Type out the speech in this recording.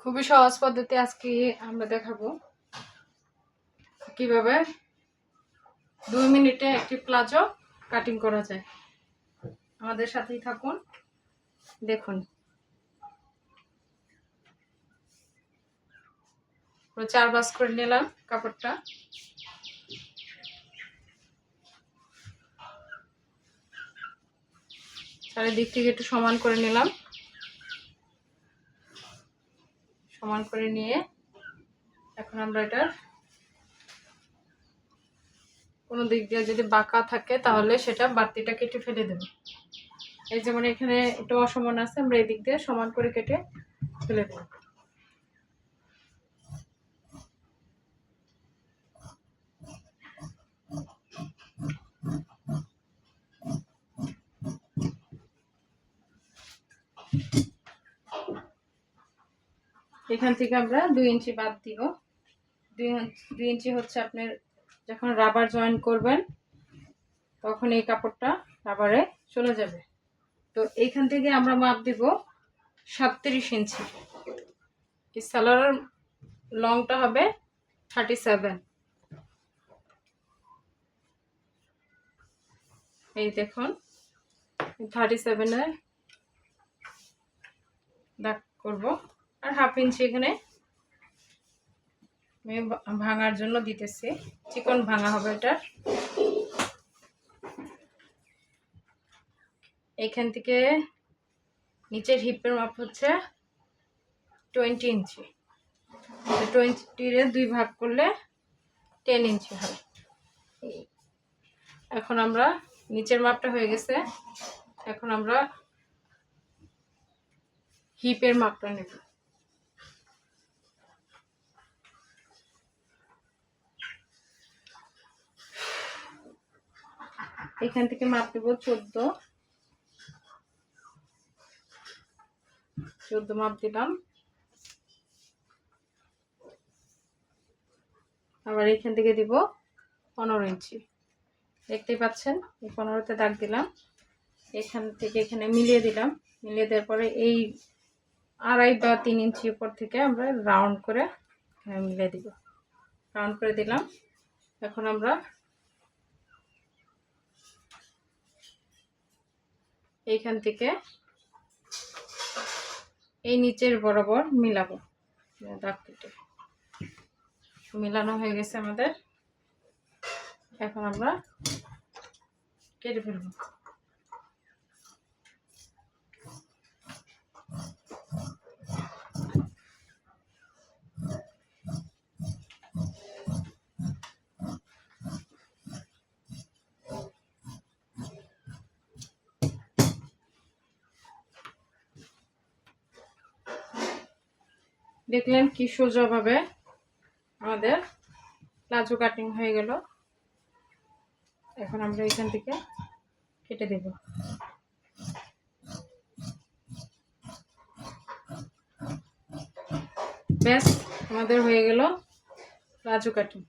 খুবই সহজ পদ্ধতি আজকে আমরা দেখাবো। কীভাবে দুই মিনিটে একটি প্লাজো কাটিং করা যায়। আমাদের সাথেই থাকুন, দেখুন। চার বাস করে নিলাম কাপড়টা। চারিদিক থেকে একটু সমান করে নিলাম। সমান করে নিয়ে এখন আমরা এটার কোনো দিক দিয়ে যদি বাঁকা থাকে তাহলে সেটা বাড়তিটা কেটে ফেলে দেবো। এই যেমন এখানে একটু অসমান আছে, আমরা এই দিক দিয়ে সমান করে কেটে ফেলে দেবো। এখান থেকে আমরা দুই ইঞ্চি বাদ দিব। দুই ইঞ্চি হচ্ছে আপনার যখন রাবার জয়েন করবেন, তখন এই কাপড়টা রাবারে চলে যাবে। তো এইখান থেকে আমরা মাপ দিব সাতত্রিশ ইঞ্চি। এই সালোয়ারের লংটা হবে থার্টি সেভেন এই দেখুন থার্টি সেভেনের দাগ করব। আর হাফ ইঞ্চি এখানে ভাঙার জন্য দিতেছি। চিকন ভাঙা হবে এটার। এইখান থেকে নিচের হিপের মাপ হচ্ছে টোয়েন্টি ইঞ্চি। টোয়েন্টিরে দুই ভাগ করলে টেন ইঞ্চি হয়। এখন আমরা নিচের মাপটা হয়ে গেছে। এখন আমরা হিপের মাপটা নেব। এখান থেকে মাপ দেব চোদ্দ। চোদ্দ মাপ দিলাম। আবার এখান থেকে দিব পনেরো ইঞ্চি। দেখতেই পাচ্ছেন পনেরোতে দাগ দিলাম। এখান থেকে এখানে মিলিয়ে দিলাম। মিলিয়ে দেওয়ার পরে এই আড়াই বা তিন ইঞ্চি উপর থেকে আমরা রাউন্ড করে মিলিয়ে দিব। রাউন্ড করে দিলাম। এখন আমরা এইখান থেকে এই নিচের বরাবর মিলাবো। দাগ কেটে মিলানো হয়ে গেছে আমাদের। এখন আমরা কেটে ফেলব। দেখলেন কি সোজাভাবে আমাদের প্লাজো কাটিং হয়ে গেল। এখন আমরা এখান থেকে কেটে দেব। ব্যাস, আমাদের হয়ে গেল প্লাজো কাটিং